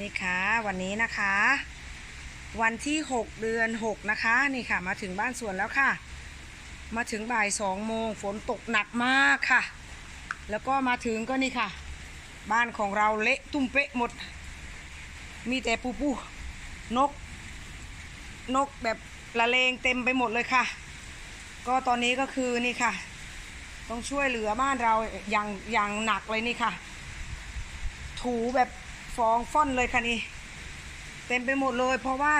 นี่ค่ะ วันนี้นะคะ วันที่ 6 เดือน 6 นะคะ นี่ค่ะ มาถึงบ้านสวนแล้วค่ะ มาถึงบ่าย2โมงฝนตกหนักมากค่ะ แล้วก็มาถึงก็นี่ค่ะ บ้านของเราเละตุ้มเป๊ะหมด มีแต่ปูปูนก นกแบบละเลงเต็มไปหมดเลยค่ะ ก็ตอนนี้ก็คือนี่ค่ะ ต้องช่วยเหลือบ้านเราอย่างอย่างหนักเลยนี่ค่ะ ถูแบบ ฟองฟ่อนเลยค่ะนี่ เต็มไปหมดเลย เพราะว่า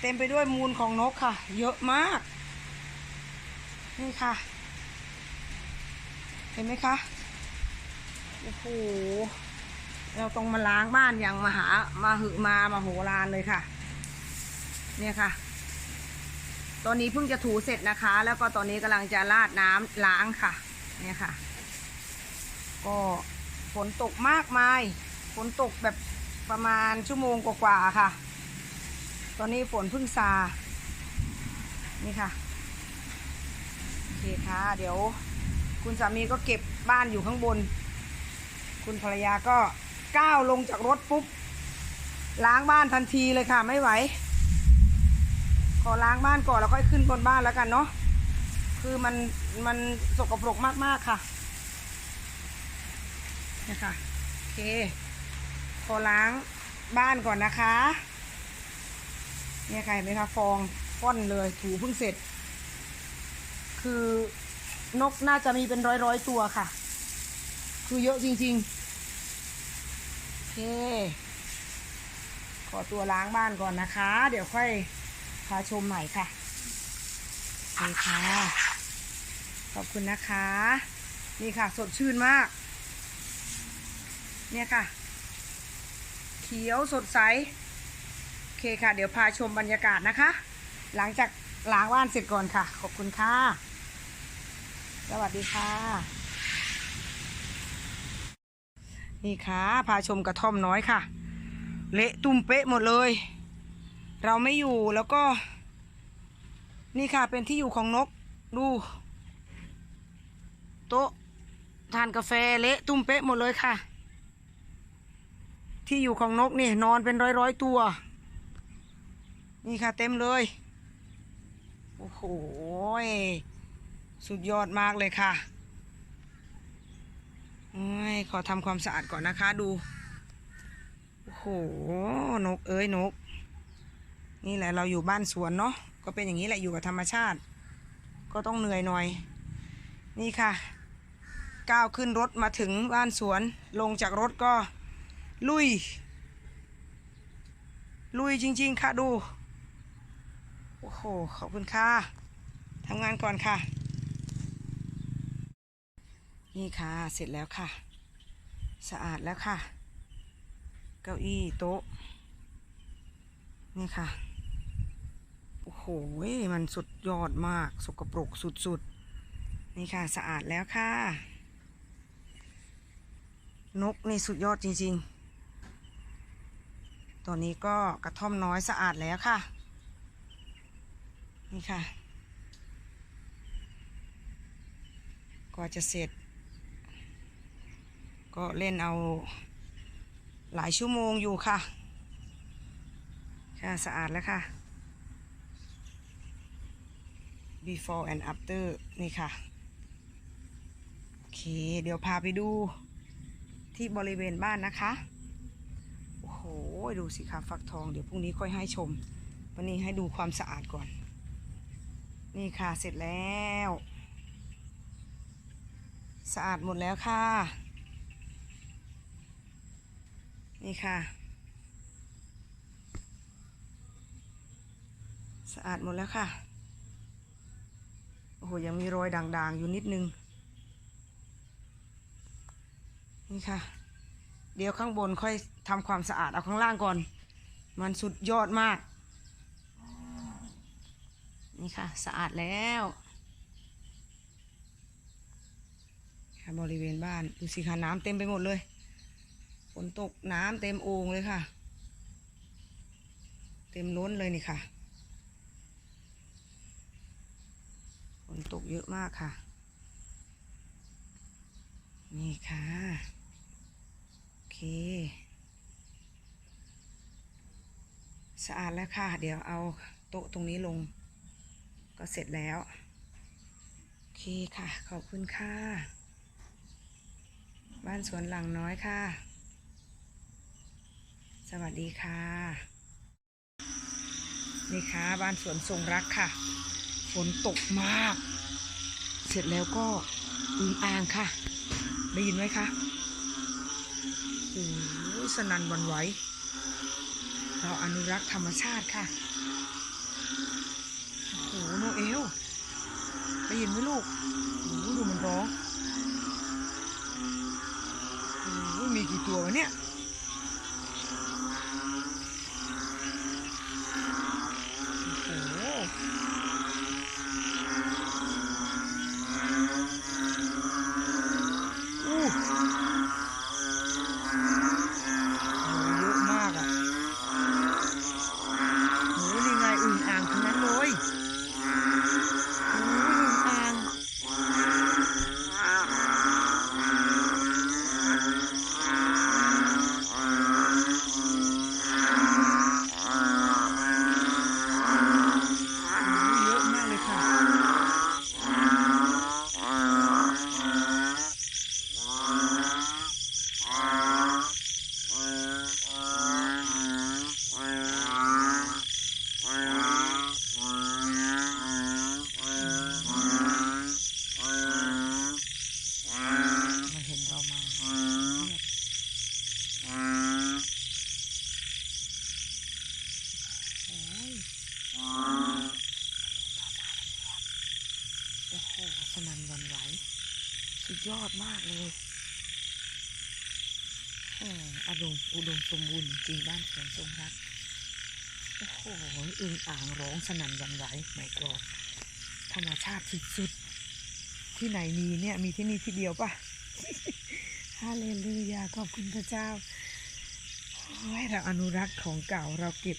เต็มไปด้วยมูลของนกค่ะ เยอะมาก นี่ค่ะ เห็นไหมคะโอ้โหเราต้องมาล้างบ้านอย่างมหามาหึมามาโหรานเลยค่ะ เนี่ยค่ะ ตอนนี้เพิ่งจะถูเสร็จนะคะ แล้วก็ตอนนี้กำลังจะราดน้ำล้างค่ะ เนี่ยค่ะ ก็ฝนตกมากมาย นตกแบบประมาณชั่วโมงกว่าๆค่ะ ตอนนี้ฝนเพิ่งซา นี่ค่ะ โอเคค่ะ เดี๋ยว คุณสามีก็เก็บบ้านอยู่ข้างบน คุณภรรยาก็ก้าวลงจากรถปุ๊บ ล้างบ้านทันทีเลยค่ะ ไม่ไหว ขอล้างบ้านก่อนแล้วค่อยขึ้นบนบ้านแล้วกันเนาะ คือมันมันสกปรกมากๆค่ะนี่ค่ะโอเค ขอล้างบ้านก่อนนะคะ เนี่ยค่ะเห็นไหมคะฟองฟ่อนเลยถูเพิ่งเสร็จ คือนกน่าจะมีเป็นร้อยร้อยตัวค่ะ คือเยอะจริงๆโอเค ขอตัวล้างบ้านก่อนนะคะ เดี๋ยวค่อยพาชมใหม่ค่ะโอเคค่ะ ขอบคุณนะคะ นี่ค่ะสดชื่นมาก เนี่ยค่ะ เขียวสดใส โอเคค่ะ เดี๋ยวพาชมบรรยากาศนะคะ หลังจากล้างบ้านเสร็จก่อนค่ะ ขอบคุณค่ะ สวัสดีค่ะ นี่ค่ะ พาชมกระท่อมน้อยค่ะ เละตุ้มเป๊ะหมดเลย เราไม่อยู่แล้วก็ นี่ค่ะเป็นที่อยู่ของนก ดู โต๊ะทานกาแฟเละตุ้มเป๊ะหมดเลยค่ะ ที่อยู่ของนกนี่นอนเป็นร้อยร้อยตัว นี่ค่ะเต็มเลย โอ้โห สุดยอดมากเลยค่ะโอ้ยขอทำความสะอาดก่อนนะคะดู โอ้โห นกเอ้ยนก นี่แหละเราอยู่บ้านสวนเนาะ ก็เป็นอย่างนี้แหละอยู่กับธรรมชาติ ก็ต้องเหนื่อยหน่อย นี่ค่ะ ก้าวขึ้นรถมาถึงบ้านสวน ลงจากรถก็ ลุย ลุยจริง ๆ ค่ะดู โอ้โห ขอบคุณค่ะทำงานก่อนค่ะ นี่ค่ะ เสร็จแล้วค่ะ สะอาดแล้วค่ะ เก้าอี้โต๊ะ นี่ค่ะ โอ้โห มันสุดยอดมาก สกปรกสุด ๆ นี่ค่ะ สะอาดแล้วค่ะ นกนี่สุดยอดจริง ๆ ตอนนี้ก็กระท่อมน้อยสะอาดแล้วค่ะ นี่ค่ะ ก็จะเสร็จ ก็เล่นเอาหลายชั่วโมงอยู่ค่ะ ค่ะ สะอาดแล้วค่ะ before and after นี่ค่ะ โอเค เดี๋ยวพาไปดูที่บริเวณบ้านนะคะ ดูสิคะฟักทองเดี๋ยวพรุ่งนี้ค่อยให้ชม วันนี้ให้ดูความสะอาดก่อน นี่ค่ะเสร็จแล้ว สะอาดหมดแล้วค่ะ นี่ค่ะ สะอาดหมดแล้วค่ะ โอ้โหยังมีรอยด่างๆอยู่นิดนึง นี่ค่ะ เดี๋ยวข้างบนค่อย ทำความสะอาดเอาข้างล่างก่อน มันสุดยอดมาก นี่ค่ะ สะอาดแล้วค่ะบริเวณบ้านดูสิค่ะน้ำเต็มไปหมดเลยฝนตกน้ำเต็มโอ่งเลยค่ะ เต็มล้นเลยนี่ค่ะฝนตกเยอะมากค่ะ นี่ค่ะ โอเค สะอาดแล้วค่ะ เดี๋ยวเอาโต๊ะตรงนี้ลง ก็เสร็จแล้ว โอเคค่ะ ขอบคุณค่ะ บ้านสวนหลังน้อยค่ะ สวัสดีค่ะ นี่ค่ะ บ้านสวนทรงรักค่ะ ฝนตกมาก เสร็จแล้วก็อึงอ่างค่ะ ได้ยินไหมคะโอ้โหสนันหวันไหว เราอนุรักษ์ธรรมชาติค่ะ โอ้โหโนเอลได้ยินไหมลูกโอ้ดูมันร้องโอ้มีกี่ตัววะเนี่ย ยอดมากเลยโอ้อารมณ์อุดมสมบูรณ์จริงบ้านสวนทรงรัก โอ้โหอึ่งอ่างร้องสนั่นหวันไหวไม่กรอบธรรมชาติสุดๆ ที่ไหนมีเนี่ย มีที่นี่ที่เดียวปะฮาเลลูยา ขอบคุณพระเจ้าโอ้เราอนุรักษ์ของเก่าเราเก็บ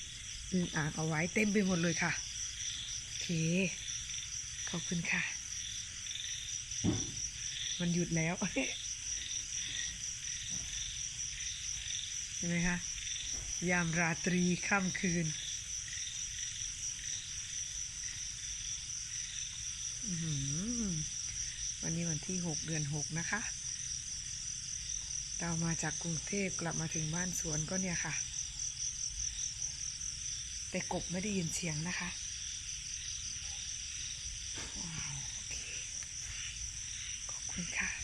อึ่งอ่างเอาไว้เต็มไปหมดเลยค่ะ โอเค ขอบคุณค่ะ มันหยุดแล้ว เห็นไหมคะ ยามราตรีค่ำคืนวันนี้วันที่หกเดือนหกนะคะ เรามาจากกรุงเทพกลับมาถึงบ้านสวนก็เนี่ยค่ะ แต่กบไม่ได้ยินเสียงนะคะ Okay.